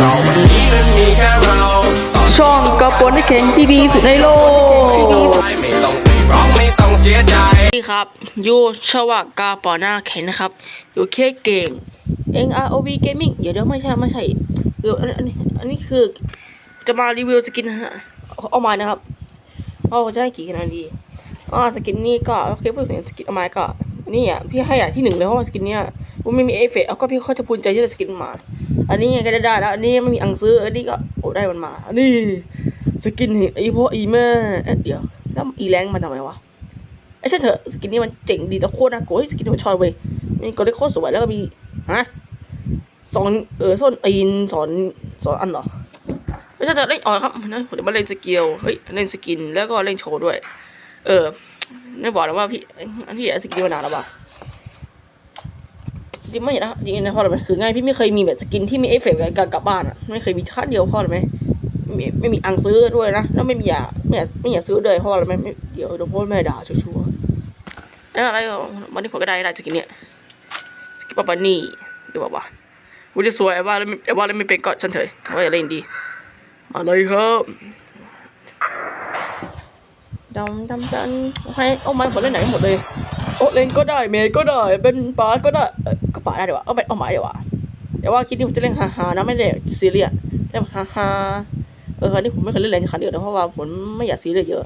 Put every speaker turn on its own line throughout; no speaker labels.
เราวันนี้นั้นมีแค่เรา
ช่องกระปนที่แข็งที่ดีสุดในโลก
ไม่ต้องไปร้องไม่ต้องเสียใจ
นี่ครับยูชวากกาปอหน้าแข็งนะครับอยู่เคเก่ง NROV Gaming เดี๋ยวเดี๋ยวไม่ใช่ไม่ใช่เดี๋ยวอันอันนี้อันนี้คือจะมารีวิวสกินเอามานะครับเอาจะให้กี่คะแนนดี อ๋อสกินนี้ก็โอเคพูดถึงสกินเอามาก็นี่อะพี่ให้อะที่หนึ่งเลยเพราะว่าสกินเนี้ยมันไม่มีเอฟเฟกต์เอาก็พี่เขาจะภูมิใจที่ได้สกินมา อันนี้ไงก็ได้ได้แล้วอันนี้ไม่มีอังซื้ออันนี้ก็โอ้ได้มันมาอันนี้สกินเห็นไอ้พ่ออีแม่เอ๊ะเดี๋ยวแล้วอีแรงมันทำไมวะไอ้ใช่เถอะสกินนี้มันเจ๋งดีแล้วโคตรน่ากลัวเฮ้ยสกินมันชอบเว้ยมีกดได้โคตรสวยแล้วก็มีฮะสอนเออส้นตีนสอนสอนอันเหรอไม่ใช่เถอะเล่นอ๋อครับนะผมจะมาเล่นสกิลเฮ้ยเล่นสกินแล้วก็เล่นโชว์ด้วย เออ ไม่บอกแล้วว่าพี่พี่เห็นสกินมานานแล้วป่ะจริงไม่เห็นนะจริงนะเพราะอะไรไหมคือง่ายพี่ไม่เคยมีแบบสกินที่มีเอฟเฟกต์การกลับบ้านอะไม่เคยมีขั้นเดียวพราะอะไรไหมไม่ไม่มีอังซื้อด้วยนะแล้วไม่มีอยากไม่อยากไม่อยากซื้อเลยพราะอะไรไหมไม่เดี๋ยวโดนพ่อแม่ด่าชัวร์ๆแล้วอะไรวันนี้ผมก็ได้ได้สกินเนี่ยสกินปาปานี่หรือเปล่าวะวุ้ยสวยไอ้ว่าแล้วไอ้ว่าแล้วไม่เป็นก็ฉันเถอะว่าอย่าเล่นดีมาเลยครับ ดำดำดันให้เอาไม้ผมเล่นไหนหมดเลยโอ้เล่นก็ได้เมย์ก็ได้เป็นป๋าก็ได้ก็ป๋าได้เดี๋ยววะเอาไปเอาไม้เดี๋ยววะแต่ว่าคลิปนี้ผมจะเล่นฮาฮานะไม่ได้ซีเรียสเล่นฮาฮาเออคราวนี้ผมไม่เคยเล่นแรงขันเดียวนะเพราะว่าผมไม่อยากซีเรียสเยอะ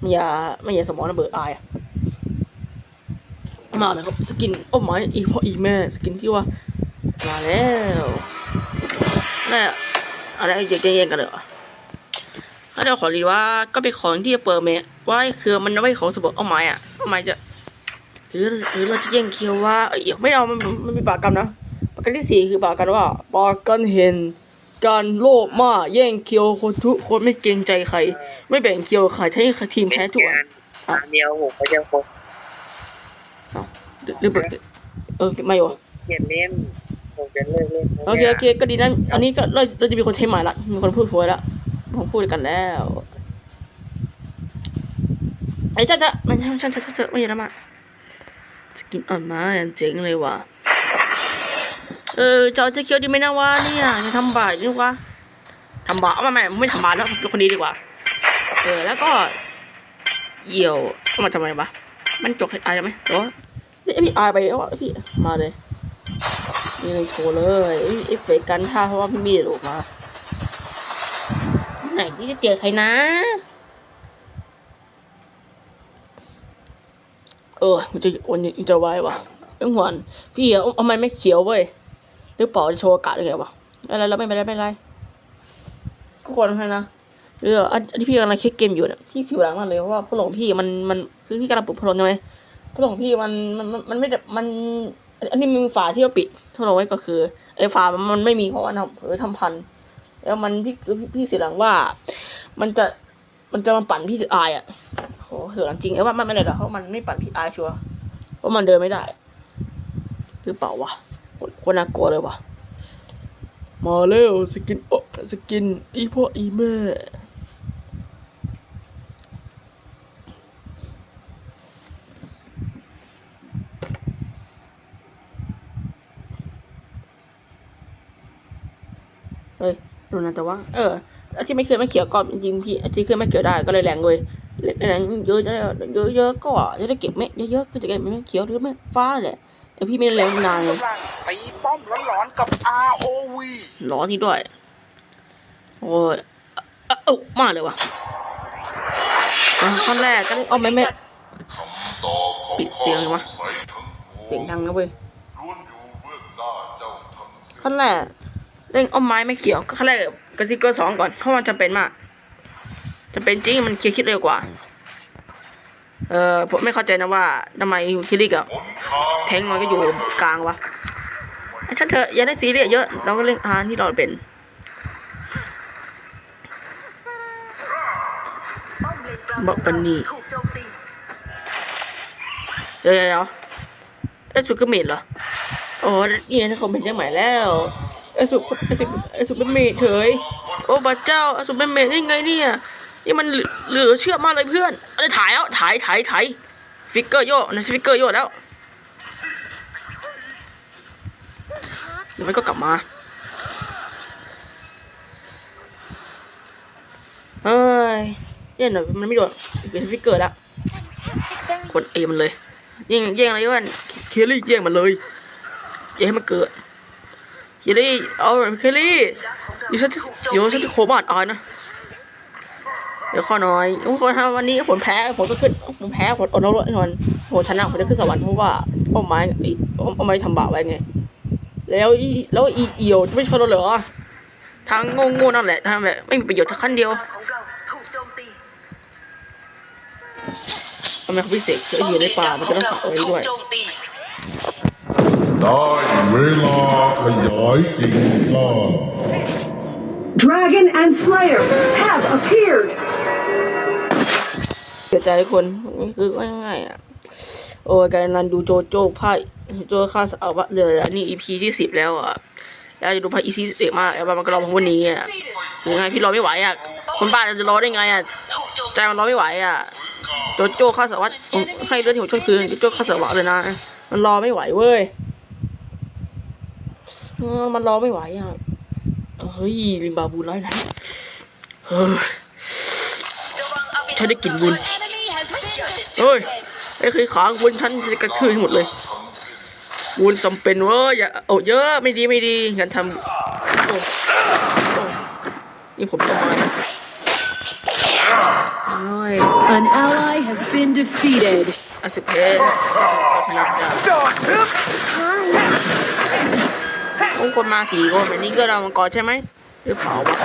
ไม่อยากไม่อยากสมองระเบิดอายอะมาแล้วครับสกินโอ้ไม่อีพ่ออีแม่สกินที่ว่ามาแล้วแม่อะไรเด็กแย่งกันเลยเหรอ ถ้าเราขอรีว่าก็เป็นของที่จะเปิดเมะว่าคือมันไม่ใช่ของสมบูรณ์เอาไม้อะเอาไม้จะหรือหรือเราจะแย่งเคียวว่าเอ้ยไม่เอามันมันมีปากกันนะปากกันที่สี่คือปากกันว่าปากกันเห็นการโลภมากแย่งเคียวคนทุกคนไม่เกรงใจใคร ไม่แบ่งเคียวใครให้ทีมแพ้ทุกอัน
อันเดียวผมก็จะครบ
อ้าวหรือเปล่าเออไม่วะ
เขียนเล่มผมจะเลิกเล่น
โอเคโอเคก็ดีนั่นอันนี้ก็เราเราจะมีคนใช้หมายละมีคนพูดหวยละ ผมพูดกันแล้วไอ้ฉันจะมันฉันฉันฉันฉันไม่ยันมาสกินอ่อนมาอย่างเจ๋งเลยว่ะเออจะเอาจะเคียวดีไหมนะวะเนี่ยจะทำบาปดีกว่าทำบาปเอาไม่ไม่ไม่ทำบาปแล้วเป็นคนดีดีกว่า เออแล้วก็เหี่ยวเอามาทำไมวะมันจกให้อายไหมหรือว่าเอ้พี่อายไปเอาวพี่มาเลยนี่เลยโชว์เลยเอฟเฟกต์กันท่าเพราะว่าพี่มีดออกมา ไหนที่จะเจอใครนะ เออมันจะวันนี้จะไว้วะเรื่องหวนพี่เอะเอาไมไม่เขียวเว้ยหรือเปล่าจะโชว์อากาศได้ไงวะอะไรแล้วไม่เป็นไรไม่เป็นไรทุกคนให้นะเอออันอันที่พี่กำลังเช็คเกมอยู่เนี่ยพี่สิวหลังมากเลยเพราะว่าพลงพี่มันมันคือพี่กำลังปลุกพลงใช่ไหมพลงพี่มันมันมันไม่ได้มันอันนี้มีฝาที่เราปิดที่าไว้ก็คือไอ้ฝามันไม่มีเพราะว่าทำเผลอทำพัน แล้วมันพี่พี่พี่เสียหลังว่า มันจะมันจะมาปั่นพี่อายอะโหเสียหลังจริงไอ้ว่ามันไม่เลยหรอกเพราะมันไม่ปั่นพี่อายชัวร์เพราะมันเดินไม่ได้ หรือเปล่าวะคนน่ากลัวเลยวะมาเร็วสกินโอสกินอีพ่ออีแม่เฮ้ย ดูนะแต่ว่า เออไอ้ที่ไม่เคยไม่เขียวก่อนจริงๆพี่ไอ้ที่เคยไม่เขียวได้ก็เลยแรงเลยแรงเยอะๆเยอะเยอะๆก็จะได้เก็บไม่เยอะๆก็จะเก็บไม่เขียวหรือไม่ฟ้าแหละแต่พี่ไม่ได้แรงนานเลย
ตีป้อมร้อนๆกับ ROV
ร้อนนี่ด้วย โอ้ยเอ้าเอ้ามากเลยว่ะอะขั้นแรกก็เลยเอาไม่ไม่ปิดเสียงเลยวะเสียงดังนะเว้ยขั้นแรก เล่นเอาไม้ไม่เขียวขั้นแรกกระซิกเกอร์สองก่อนเพราะมันจำเป็นมากจำเป็นจริงมันเคลียร์คิดเร็วกว่า เออผมไม่เข้าใจนะว่าทำไมคิริกับแทงมันก็อยู่กลางวะไอ้ฉันเถอะอย่าได้ซีเรียสเยอะเราก็เล่นอาหารที่เราเป็นบอกปันนี่เดี๋ยวเดี๋ยวเดี๋ยวไอ้สุกเมดเหรอโอ้นี่นะเขาเป็นยังใหม่แล้ว อสุอสุอสุเป็นเมทเฉย โอ้บัะเจ้าอสุเป็นเมทได้ไงเนี่ยนี่มันเหลือเชื่อมากเลยเพื่อนอะไรถ่ายแล้วถ่ายถ่ายถ่ายฟิกเกอร์โยกนะฟิกเกอร์โยกแล้วเดี๋ยวมันก็กลับมาเฮ้ยเย็นหน่อยมันไม่โดนเปลี่นฟิกเกอร์แล้วกดเอมันเลยยิงแย่งอะไรวะนเคลลี่แย่งมันเลยอย่าให้มันเกิด เคลลี่เอาเคลลี่เดี๋ยวฉันจะเดี๋ยวฉันจะโคบาดออยนะเดี๋ยวข้อน้อยทุกคนถ้าวันนี้ผมแพ้ผมก็ขึ้นผมแพ้ผมอดนรกแน่นอนผมชนะผมจะขึ้นสวรรค์เพราะว่าเอาไม้ไอ้เอาไม้ทำบาปไว้ไง แล้วอีแล้วอีเอียวจะไม่ชนเราเหรอทางโง่ๆนั่นแหละทางแบบไม่มีประโยชน์สักขั้นเดียวทำไมเขาพิเศษคืออยู่ในป่ามันจะรักษาไว้ด้วย
ได้เวลาขยายกิ่งก้าน
Dragon and Slayer have appeared.
เสียใจทุกคนมันคือว่าง่ายๆอะ โอ้ยการนันดูโจโจ้พ่ายโจข้าสาวะเลยอันนี้ EP ที่สิบแล้วอะ แล้วจะดูพาย EP สิบมากแล้วมันก็รอผมวันนี้อะยังไงพี่รอไม่ไหวอะ คนบ้านจะรอได้ไงอะ
ถูกโจม
ใจมันรอไม่ไหวอะ โจโจ้ข้าสวัสดิ์ให้เลือดที่หัวชนคืนโจโจ้ข้าสวัสดิ์เลยนะ มันรอไม่ไหวเว้ยเออ มันรอไม่ไหวอะเฮ้ยลิมบาบูร้อยไหนเฮ้ยฉันได้กลิ่นบุญเฮ้ยไอ้เคยขางวุ้นฉันจะกระทืบให้หมดเลยวุ้นจำเป็นเว้ยอย่าเอาเยอะไม่ดีไม่ดีงั้นทำโอ้โอ้นี่ผมต้องมาเฮ้ย
An ally has been defeated.
อาสิเพก็ชนะ ได้โอ้คนมาสี่คนแบบนี้ก็เรามังกรใช่ไหมหรือเปล่าวะ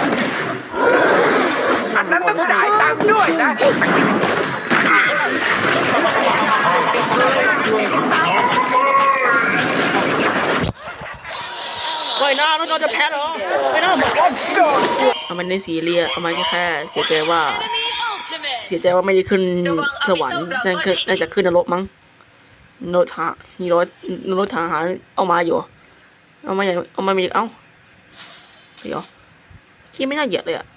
อันนั้นต้องจ่ายตังค์ด้วยนะไว้หน้าแล้วเราจะแพ้เหรอไว้หน้ามังกรเอามันในสีเรียเอามันแค่เสียใจว่า เสียใจว่าไม่ได้ขึ้นสวรรค์นั่นคือน่าจะขึ้นนรกมั้งโนทานี่รถนรถทหารเอามาอยู่ เอามาอย่างเอามามีเอ้าเดี๋ยวที่ไม่น่าเหยียดเลยอะ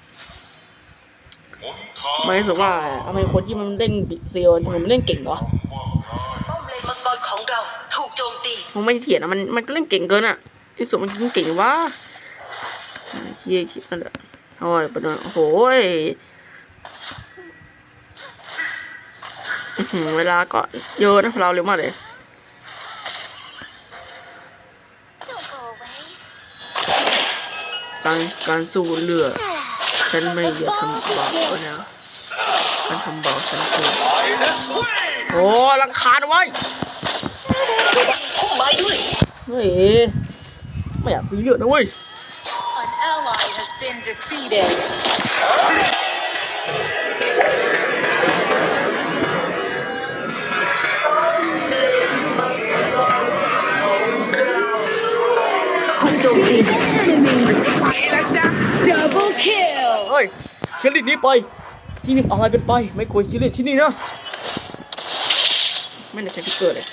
ไม่รู้สึกว่าทำไมคนที่มันเล่นบิเซลทำไมมันเล่นเก่งวะ
ป้อมเลนมังกรของเราถูกโจมตี
มันไม่ได้เถียงนะมันมันก็เล่นเก่งเกินอะที่สุดมันเล่นเก่งวะเฮียคิดนั่นแหละโอ้ยปะเนโอ้โหยอื้อหือเวลาก็เยอะนะเราเร็วมากเลย การการสู้เรือฉันไม่อยากทำบาปแล้วนะฉันทำบาปฉันคือโอ้ลังคาญไว้
พุ่มไม้ด้วย
เฮ้ยไม่อยากคุยเรื่องนะเว้ย
An ally has been defeated
ถู กโจมตี Enemy double kill.
เฮ้ยเคลลิตนี้ไป ที่นี่เอาอะไรเป็นไป ไม่ควรเคลลิตที่นี่นะ ไม่ได้ใช้พิกเกอร์เลย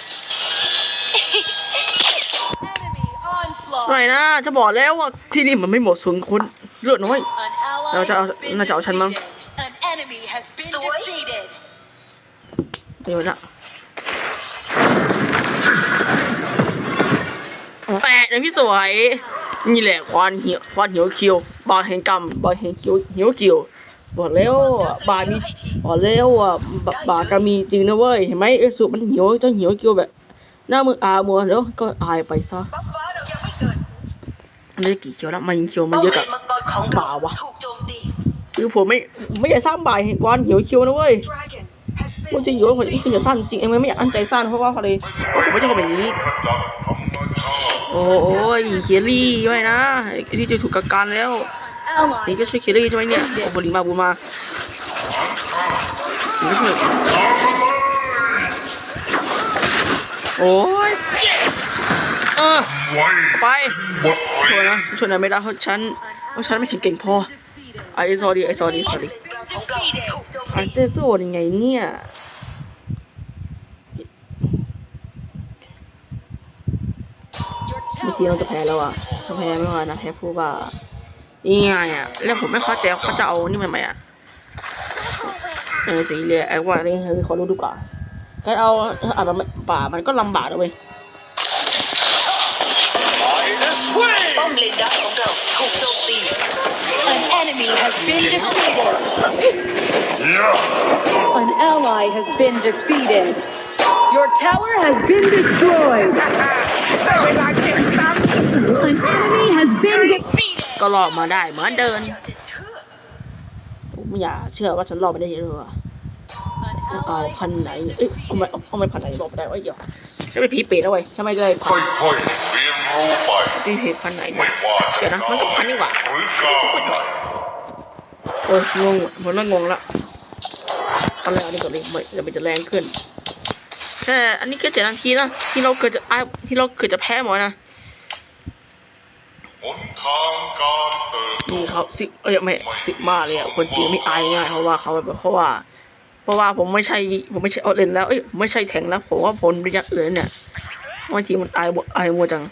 enemy onslaught
หน่อยนะจะบอกแล้วว่าที่นี่มันไม่เหมาะสมคนเลือดน้อย
An ally
เราจะเอา
has been
น่าจะเอาฉันมั้ง
defeated. An enemy has been defeated
เดี๋ยวนะแปะอย่างพี่สวย นี่แหละควานเหี่ยวควานเหี่ยวเคียวบาแห่งกรรมบาแห่งเคียวเหี่ยวเกียวบอกแล้วอะบามีบอกแล้วอะบากามีจริงนะเว้ยเห็นไหมเอสุมันเหี่ยวเจ้าเหี่ยวเกียวแบบหน้ามืออามัวแล้วก็อายไปซะ
บัฟฟ้าเรายังไม่เกิด
อันนี้กี่เคียวแล้วมันยังเคียวมันเยอะกับ
ป้อมเลนมังกรของเรา
บ่าวะคือผมไม่ไม่อยากสร้างบ่ายแห่งควานเหี่ยวเคียวนะเว้ย พูดจริงอยู่ว่าผมคุณอย่าสั้นจริงเองไม่อยากอั้นใจสั้นเพราะว่าพอดีเพราะผมไม่ใช่คนแบบนี้
ขจัดธรรมชาติ
โอ้ยเคลลี่ไว้นะไอ้ที่จะถูกกักกันแล้ว
ally
นี่ก็ช่วยเคลลี่ใช่ไหมเนี่ยโอ้โหลิมาบูมานี่ก็ช่วยโอ้ยเออ
ไว้
ไป
บทเรี
ช่วย
ยน
นะช่วยนะไม่ได้เพราะฉันเพราะฉันไม่ถึงเก่งพอไอ้ซอดีไอ้ซอดีซอดี
ของเราถูกโจม
อั
ตี
นเจะสู้ยังไงเนี่ย เมื่อกี้เราจะแพ้แล้วอะถ้าแพ้ไม่ว่านะแพ้ผู้ว่ายังไงอะแล้วผมไม่เข้าใจว่าเขาจะเอานี่มาใหม่อะเออสีเลยไอ้ว่านี่คือเขารู้ดีกว่าการเอาอาจจะป่ามันก็ลำบากนะเว้ย
ป้อมเลนดักของเราถูกโจมตี An enemy
has been defeated.
Yeah.
An ally has been defeated. Your tower has been destroyed. An enemy has been defeated.
ก็รอมาได้เหมือนเดินผมไม่อยากเชื่อว่าฉันรอดมาได้ยังไงวะเอาพันไหนเอ้ยเอาไม่เอาไม่พันไหนรอดมาได้วะเดี๋ยวฉันเป็นผีเปรตแล้วเว้ยฉันไม่ได้พั
ค่อยๆเรียนรู้ไป
ผีเปรตพันไหนเนี่ยเดี๋ยวนะมันก็พันนี่หว่าโอ้ยงงผมเริ่มงงละตอนแรกอันนี้ก่อนเลยไม่จะเป็นจะแรงขึ้น แค่อันนี้แค่เจ็ดนาทีนะที่เราเกิดจะอ้ายที่เราเกิดจะแพ้หมดนะ
หนทางการเติบโต
นี่เขาสิเอ้ยไม่สิมาเลยอะคนจีนไม่อายง่ายเพราะว่าเขาแบบเพราะว่า เพราะว่าผมไม่ใช่ผมไม่ใช่เอาเลนแล้วเอ้ยผมไม่ใช่แทงแล้วผมว่าผลระยะอื่นเนี่ยบางทีมันอายอายมัวจัง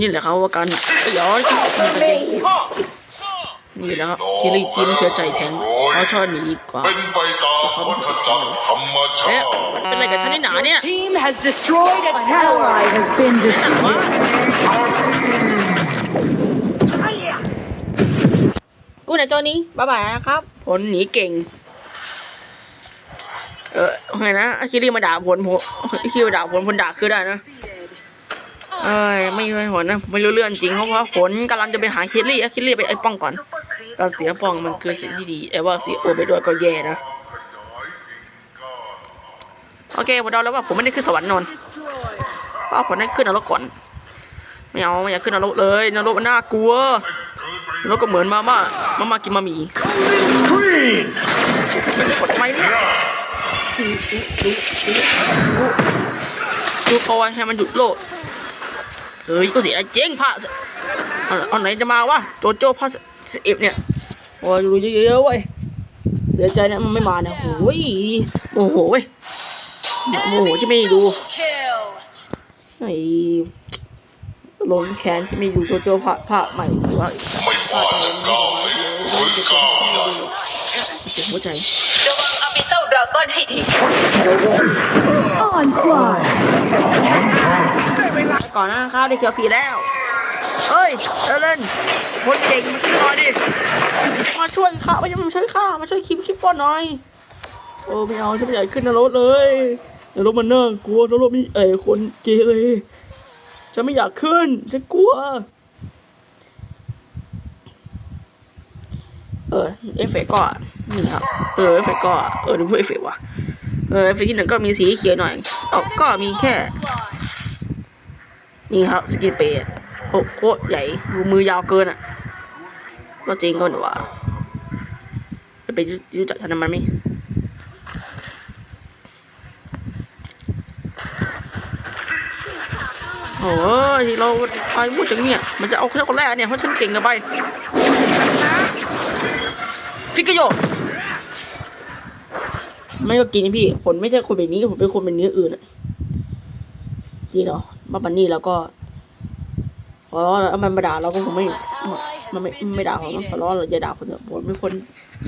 นี่แหละเขาว่าการเอ้ยเดี๋ยวที่ นี่แหละครับคิริจีไม่เชื่อใจแทงเขาชอบหนีกว่า
เป็นไปตามวัฏจักรธรรมชา
เอ๊ะ
ติ
มันเป็นอะไรกับฉันนี่หนาเนี่ย
Team has destroyed a tower. An ally has been defeated.
กูไหนตัวนี้บ๊ายบายนะครับ ผลหนีเก่ง เออไงนะอาคิริมาด่าผลผมอาคิริมาด่าผลผลด่าคือได้นะ เอ้ยไม่ไม่ผลนะผมไม่รู้เรื่องจริงเพราะว่าผลกำลังจะไปหาคิริอาคิริไปไอ้ป้องก่อนการเสียป้องมันคือสิ่งที่ดีแต่ว่าเสียโอไปด้วยก็แย่นะโอเคผมเดาแล้วว่าผมไม่ได้ขึ้นสวรรค์นนท์เพราะผมได้ขึ้นนรกก่อนไม่เอาไม่อยากขึ้นนรกเลยนรกมันน่ากลัวแล้วก็เหมือนมาม่ามาม่ากินมาหมี่กดทำไมเนี่ยดูเขาไว้ให้มันหยุดโลด เฮ้ยก็เสียเจ๊งพระเอาเอาไหนจะมาวะโจโจ้พระสิเอฟเนี่ยโอ้ยดูเยอะๆเว้ยเสียใจนะมันไม่มาเนี่ยโอ้ยโอ้โหเว้ยโอ้โหที่ไม่ดู
Kill.
ไอ้ลงแขนที่ไม่ดูโจโจ้พระพระใหม่หรือว่า
ไม่ว่าจะก้าวเล็กหรือก้าวใหญ่
เจ็บหัวใจ
ระวังอาบิเซลดราก้อนให้ที
Onslaught.
ก่ ก่อนนะครับได้เขียวฟรีแล้วเฮ้ยเอเลนคนเก่งมาช่วยหน่อยดิ มาช่วยข้าไม่ใช่มาช่วยข้ามาช่วยคิมคิปป้อนหน่อย โอ้ไม่เอาฉันไม่อยากขึ้นนรกเลยนรกมันเน่ากลัวนรกมีเอ๋คนเกเรฉันไม่อยากขึ้นฉันกลัว เออเอฟเฟกต์ก็นี่ครับ เออเอฟเฟกต์ก็เออดูเอฟเฟกต์ว่ะ เออเอฟเฟกต์ที่หนึ่งก็มีสีเขียวหน่อยออก็มีแค่ นี่ครับสกินเปดโอ้โคตรใหญ่ดูมือยาวเกินอะก็จริงก็หนูว่าจะไปรู้จักทันมันไหมโอ้ยเราไปพูดจังเนี่ย มันจะเอาแค่คนแรกเนี่ย เพราะฉันเก่งกันไปพิกโยไม่ก็กินนี่พี่ผลไม่ใช่คนแบบนี้ผมเป็นคนเป็นเนื้ออื่นอะดีเนาะ มาปันนี่แล้วก็ขอร้องมันมาด่าเราก็คงไม่มันไม่ไม่ด่าเขาเนอะขอร้องเราอย่าด่าคนเถอะผมเป็นคน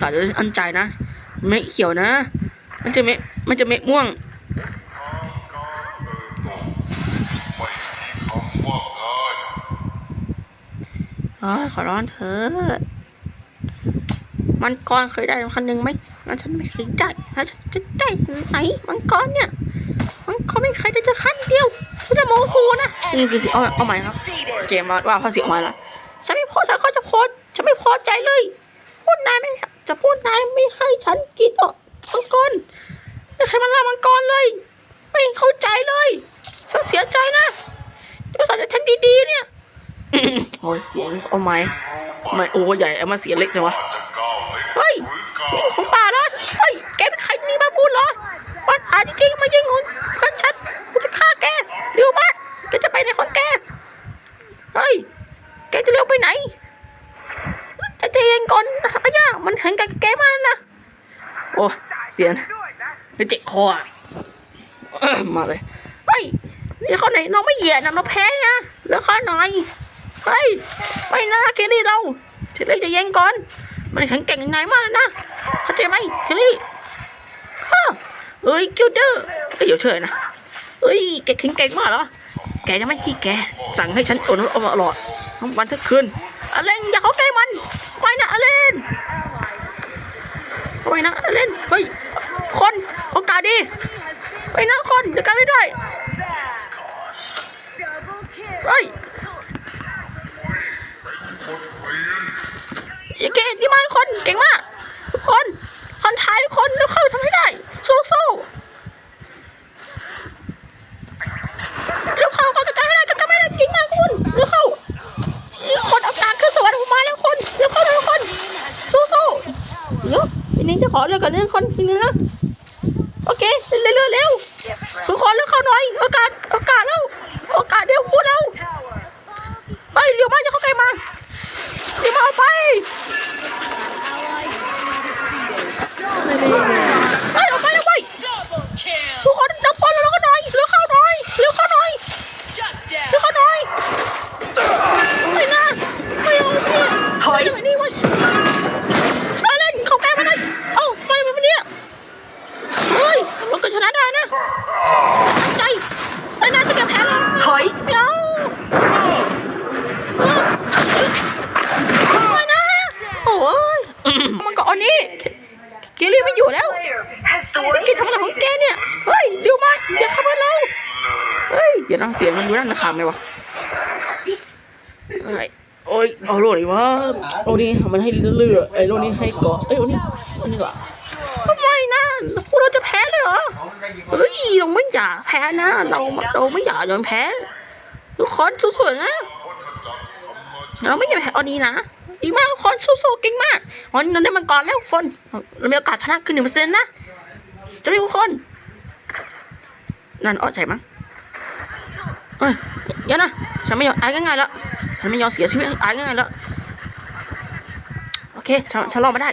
สายอันใจนะไม่เขียวนะ มันจะเมะมันจะเมะม่วง
ไม่วง
เอ้ยขอร้องเถอะมันกรเคยได้คันหนึ่งไหมงั้นฉันไม่เคยได้แล้วฉันจะได้ไหนมังกรเนี่ย มังกรไม่เคยได้จะขั้นเดียวฉันจะโมโหนะนี่คือสิเอาเอาใหม่ครับ เกมมาว่าพอเสียงมาละฉันไม่พอฉันก็จะพสฉันไม่พอใจเลย พูดนายไม่จะพูดนายไม่ให้ฉันกินอะมังกรไม่ให้มันลามังกรเลย ไม่เข้าใจเลยฉันเสียใจนะจะสอนฉันดีๆเนี่ยโอ้ยเสียงเอาไหมไม่โอ้ใหญ่เอามาเสียเล็กจังวะ
เฮ้
ยของป่าแล้วเฮ้ยแกเป็นใครนี่มาพูดเหรอ มันอาจริงๆมายิงของฉันฉันกูจะฆ่าแกเร็วมากแกจะไปไหนของแกเฮ้ยแกจะเร็วไปไหนจะใจเย็นก่อนอาย่ามันเห็นกับแกมานะโอ้เสียงเจ็บคออะมาเลยเฮ้ยนี่เขาไหนน้องไม่เหยียดนะน้องแพ้นะแล้วเขาหน่อยเฮ้ยไม่นะเคลลี่เราเคลลี่จะเย็นก่อนมันแข็งแกร่งยังไงมากเลยนะเข้าใจไหมเคลลี่ฮะ เฮ้ยคิวเดอร์เฮ้ยเดี๋ยวเฉยนะเฮ้ยแกแข็งแกร่งมากเหรอแกจะไม่ขี้แก สั่งให้ฉันโอนเอามาหลอดทั้งวันทั้งคืนอเลนอย่าเข้าใกล้มันไปนะอเลนไปนะอเลนเฮ้ยคนโอกาสดีไปนะคนเดี๋ยวกันไม่ได้เฮ้ยโอเคดีมากคนเก่งมากทุกคนคนไทยทุกคนแล้วเข้าทำให้ได้ สู้สู้เร็วเข้าเขาจะการให้ได้จะการไม่ได้เก่งมากคุณเร็วเข้าคนเอาการขึ้นสวรรค์ผมมาแล้วคนเร็วเข้าเร็วคนสู้สู้เดี๋ยวทีนี้จะขอเรื่องกันเรื่องคนทีนี้นะโอเคเร็วเร็วเร็วทุกคนเร็วเข้าหน่อยโอกาสโอกาสแล้วโอกาสเดียวพูดแล้วเฮ้ยเร็วมากอย่าเข้าใกล้มาเร็วมาเอาไปเฮ้ยเอาไปเอาไป ทุ อยู่แล้วแกทำอะไรของแกเนี่ย เฮ้ยเดี๋ยวมาอย่าเข้ามาเราเฮ้ยอย่านั่งเสียงมันดูนั่นนะขำไหมวะเฮ้โอ้ยเอาโลดอีกวะโอ้นี่มันให้เลือดไอ้โลนี้ให้เกาะเอ้ยโอ้นี่อันนี้ก่อนทำไมนะพวกเราจะแพ้เลยเหรอเฮ้ยเราไม่อยากแพ้นะ เราเราไม่อยากยอมแพ้ทุกคนสู้ๆนะเราไม่อยากแพ้เอาดีนะ ดีมากคนสู้ๆเก่งมากวันนี้เราได้มังกรแล้วคน เรามีโอกาสชนะขึ้นหนึ่งเปอร์เซ็นต์นะจะมีทุกคน นั่นอ้อใจมั้งเอ้ยเดี๋ยวนะฉันไม่ยอมอายง่ายๆแล้วฉันไม่ยอมเสียชีวิตอายง่ายๆแล้วโอเคฉันฉันรอดมาได้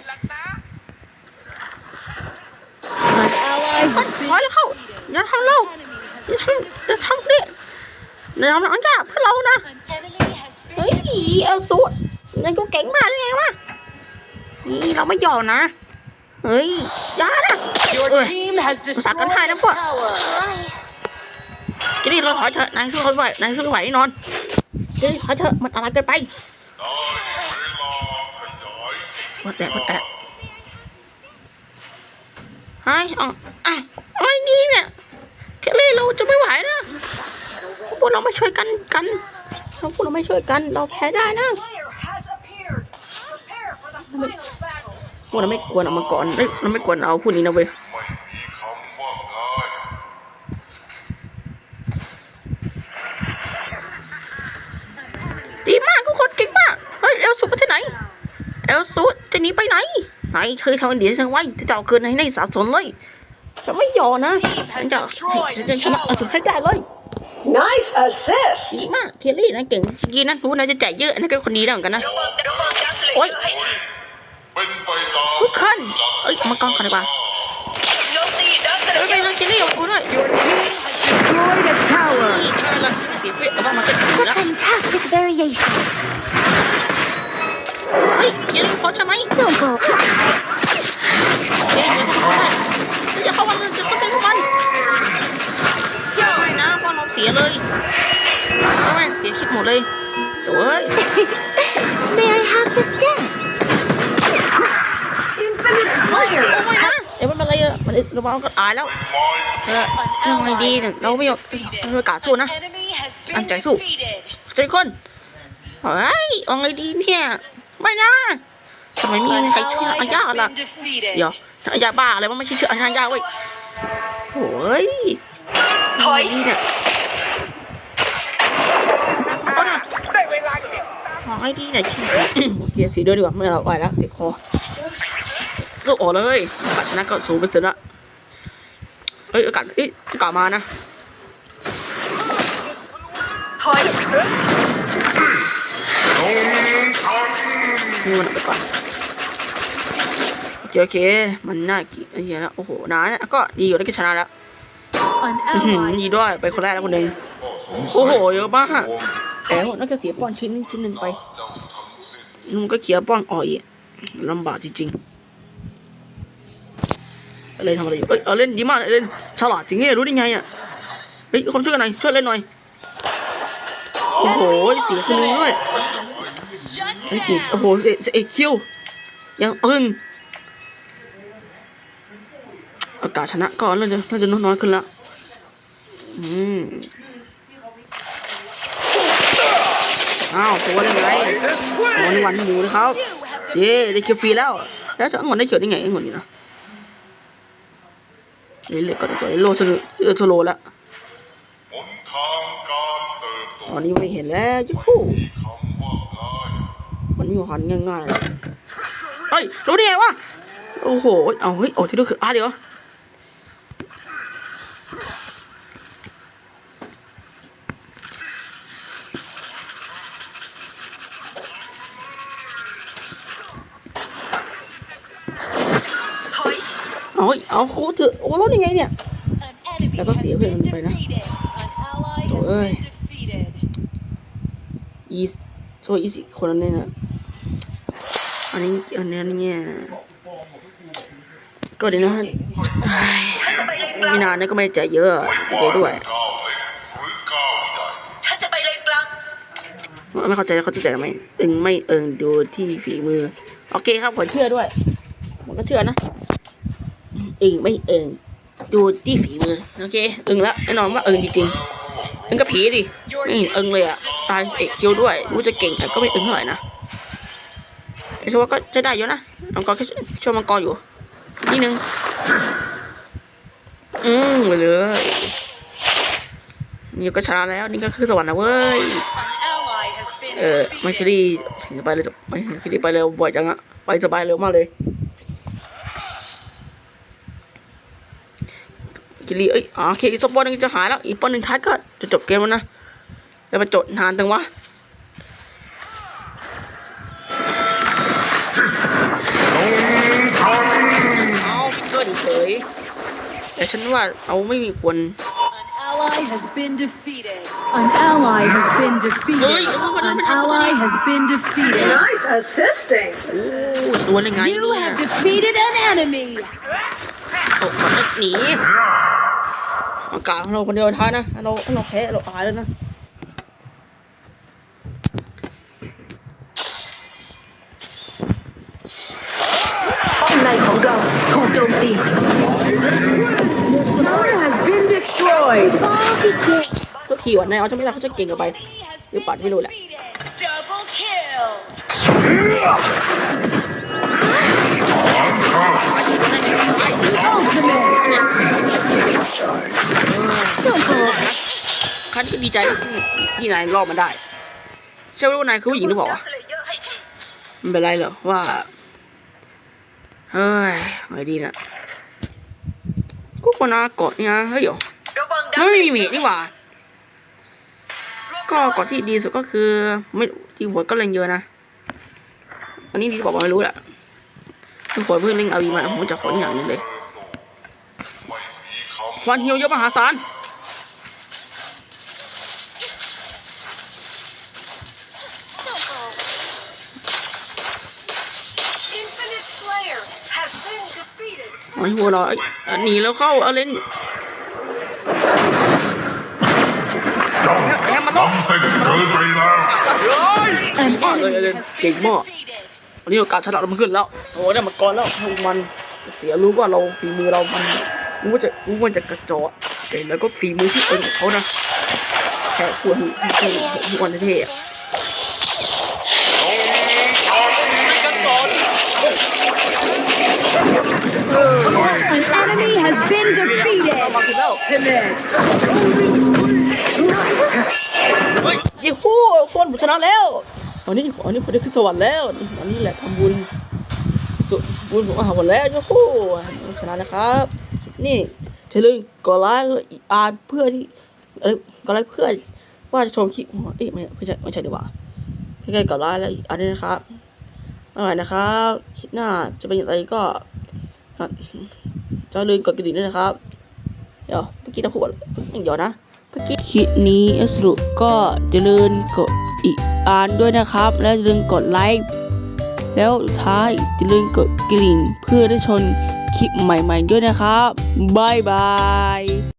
ถอยแล้วเข้าอย่าทำเราอย่าทำอย่าทำนี่อย่าทำหลังจาเพื่อเรานะเฮ้ยเอลซูด นายก็เก่งมากเลยไงวะนี่เราไม่ยอมนะ เฮ้ยอย่านะ
Your
เอ้ย
team has destroyed
Sạc hai
a
lắm quá.
tower.
จะนี่เราถอยเถอะนายสู้เขาไม่ไหวนายสู้ไม่ไหวแน่นอนจะนี่ถอยเถอะมันอะไรเกินไป
ได้เวลาขยาย
วัดแตะวัดแตะไอ้อะอะไอ้นี่เนี่ยแค่เล่เราจะไม่ไหวนะพวกเราไม่ช่วยกันกันเราพวกเราไม่ช่วยกัน เราแพ้ได้นะ พวกเราไม่ควรเอามาก่อนเอ้ยเราไม่ควรเอาผู้นี้นะเว้ย
ไม่มีคำว่าง่าย
ดีมากทุกคนเก่งมากเฮ้ยเอลซูไปที่ไหนเอลซูจะหนีไปไหนไหนเคยทำเดียวฉันไว้จะเจ้าคืนให้ในสาสนเลยจะไม่ยอมนะฉันจะฉันจะชนะเอลซูให้ได้เลย
Nice assist
ดีมากเทียรี่นะเก่งยีนะรู้นะจะแจกเยอะนะก็คนนี้ได้เหมือนกันนะ
ระวังระวังการสเล
โอ๊ย
ให้ดี
เป็นไป ตาม
ทุกคนเอ้ยเอามากองกันดีกว่า
โจมตีดักสเล
เฮ้ยไปนะเทียรี่ของกูด้วย
Destroyed a tower.
เสียเพื่อนแต่ว่ามันก็ถูกแล้ว
Fantastic variation.
เฮ้ยเทียรี่พอใช่ไหม
Don't go.
อย่าเข้ามาอย่าเข้าใจพวกมันไม่นะเพราะเราเสียเลยแม่งเสียคลิปหมดเลยโอ้ย
May I have this dance?
โอ้ยไม่นะเอ้ยมันเป็นไรอะมันราเอาก็ตายแล้วเออยังไงดีเนี่ยเราไม่ยอมเราไม่กล้าสู้นะ
Enemy has been
ตั้งใจสู้
defeated
เจ้าคนเฮ้ยเอาไงดีเนี่ยไม่นะทำไมไมมีใครช่วยอายาล่ะเดี๋ยวอายาบ้าอะไรมันไม่ใช่ชื่ออายาเว้ยโอ้ย
ถอย
ดีเนี่ยก็นะเอาไงดีเนี่ยชีเกียร์สีเดินดีกว่าไม่เอาไหวแล้วติดคอ สู้ออกเลยชนะก็สูงไปเสร็จละเอ้ยอากาศเอ้ยอากาศมานะ
ถอย
นี่มันไปก่อนโอเคโอเค มันน่ากี่ไอ้เหี้ยแล้วโอ้โหนาเนี่ยก็ดีอยู่แล้วก็ชนะแล้ว
An
อื้อหือ
ally
ดีด้วยไปคนแรกแล้วคนหนึ่ง
ข้อสงสัย
โอ้โหเยอะมากแล้วนั่นก็เสียป้อนชิ้นหนึงชิ้นหนึ่งไป
เจ้าทั้งสิ้น
นุ่มก็เขียป้อนอ่อยอะลำบากจริงๆ อะไรทำอะไรอยู่เอ้ยเอเล่นดีมากเล่นฉลาดจริงเนี่ยรู้ได้ไงอะเฮ้ยคนช่วยกันหน่อยช่วยเล่นหน่อยโอ้โหเสียชนึงด้วยไอ้จริงโอ้โหเอเอคิวยังอึ้งอากาศชนะก่อนน่าจะน่าจะน้อยๆขึ้นล้วอืมอ้าวตัวได้ไงวันวันหมูนะครับ เย้ได้คิวฟรีแล้ว แล้วจะองุ่นได้เขียวได้ไงองุ่นนี่นะ เล่นเลยก่อนดีกว่าโลสโลเออโซโลแล้ว
หนทางการเติบโต
ตอนนี้ไม่เห็นแล้วจุ๊ฮู้
มีคำว่าง่าย
มันมีความง่ายๆเลยเฮ้ยรู้ได้ไงวะโอ้โหเอาเฮ้ยโอ้ที่รู้คืออะเดี๋ยว
ถอย
เอาเฮ้ยเอาโคตรเถอะโอ้รู้ได้ไงเนี่ย
An enemy
Là có
has
xỉu
been
rồi, phải nè.
defeated. An ally has
Trời ơi.
been defeated.
อีโซอีสิคนนั้นเนี่ยนะอันนี้อันนี้อันนี้เนี่ยก็เดี๋ยวนะเฮ้ยไม่นานนะก็ไม่ใจเยอะใจด้วย
ก้าวเล็กหรือก้าวใหญ่
ฉันจะไปเลนกลาง
ไม่เข้าใจเขาจะใจไหมอึงไม่เอิงดูที่ฝีมือ โอเคครับผมเชื่อด้วยผมก็เชื่อนะ อึงไม่เอิงดูที่ฝีมือโอเคอึงแล้วแน่นอนว่าเอิงจริงๆอึงก็ผีดิไม่เห็นเอิงเลยอะตายเอกคิวด้วยรู้จะเก่งแต่ก็ไม่เอิงเท่าไหร่นะไอ้ชัวาก็จะได้อยู่นะมังกรแค่ช่วยมังกรอยู่นิดนึงอืมไปเลยนี่ก็ชนะแล้วนี่ก็คือสวรรค์นะเว้ยเออไม่คิรีไปเลยไม่คิรีไปเร็วบ่อยจังอะไปสบายเร็วมากเลย คิรีเอ้ยอ๋อโอเคอีกสักปอนหนึ่งจะหายแล้ว อีกปอนหนึ่งท้ายก็จะจบเกมแล้วนะแล้วมาจดนานจังวะเอาเกินเฉยแต่ฉันว่าเอาไม่มีควร
An ally has been defeated. An ally has been defeated. An ally has been defeated.
โอ้สวนยังไง
You
เนี่ย
have defeated an enemy.
ตกก่อนนะหนี อากาศของเราคนเดียวท้ายนะเราเราแพ้เราตายแล้วนะ
ป้อมในของเราถูกโจมตี Tower has been destroyed.
ทุกทีวันไหนเอาจะไม่ได้เขาจะเก่งเกันไป หรือเปล่าไม่รู้แหละ
Double kill.
คันก็ดีใจที่ที่นายรอบมันได้เชื่อว่านายคือผู้หญิงหรือเปล่าวะมันเป็นไรเหรอว่า เฮ้ยไม่ดีนะกูคนน่ากดนี่นะเฮ้ยเดี๋ยว
ระวังดั
มันไม่มีเมทนี่หว่า ก็กดที่ดีสุดก็คือ ไม่ที่หัวก็เล่นเยอะนะอันนี้ดีบอกว่าไม่รู้แหละ ทุกคนเพิ่งเล่นอาวีมาผมจะขออย่างหนึงเลย
ไม่มีคำ
วันเฮียวเยอะมหาศาล
Infinite Slayer has been defeated
ไอ้หัวเราะเอ้ยหนีแล้วเข้าเอาเล่น
เจ้าล้ำเส้นเกินไปแล้ว
An
Mọi người
enemy
lên
has
วันนี้โอกาสชนะเรามันขึ้นแล้วโอ้ได้มาก่อนแล้วพวกมันเสียรู้ว่าเราฝีมือเรามันรู้ว่าจะรู้ว่าจะกระจอกแต่แล้วก็ฝีมือที่เป็นของเขานะแค่ควรให้ทุกวันเท่ๆอะ
An enemy has been defeated. Ultimate.
เฮ้ยยี่หู้คนผมชนะแล้ว วันนี้วันนี้ผมได้ขึ้นสวรรค์แล้ววันนี้แหละทำบุญสุบุญผมอาหารแล้วยี่หู้ชนะนะครับนี่จะลืมกดไลค์อ่านเพื่อที่เอ้ยกดไลค์เพื่อว่าจะชมคลิปเอ้ยไม่ไม่ใช่ไม่ใช่ดีกว่าใกล้ๆกดไลค์แล้วอันนี้นะครับไม่ไหวนะครับคลิปหน้าจะเป็นอย่างไรก็จะลืมกดกระดิ่งด้วยนะครับเดี๋ยวเมื่อกี้เราพูดอะไรเดียวนะ คลิปนี้สรุปก็จะลืมกดอีกอ่านด้วยนะครับ แล้วลืมกดไลค์แล้วท้ายอย่าลืมกดกริ่งเพื่อได้ชนคลิปใหม่ๆด้วยนะครับบายบาย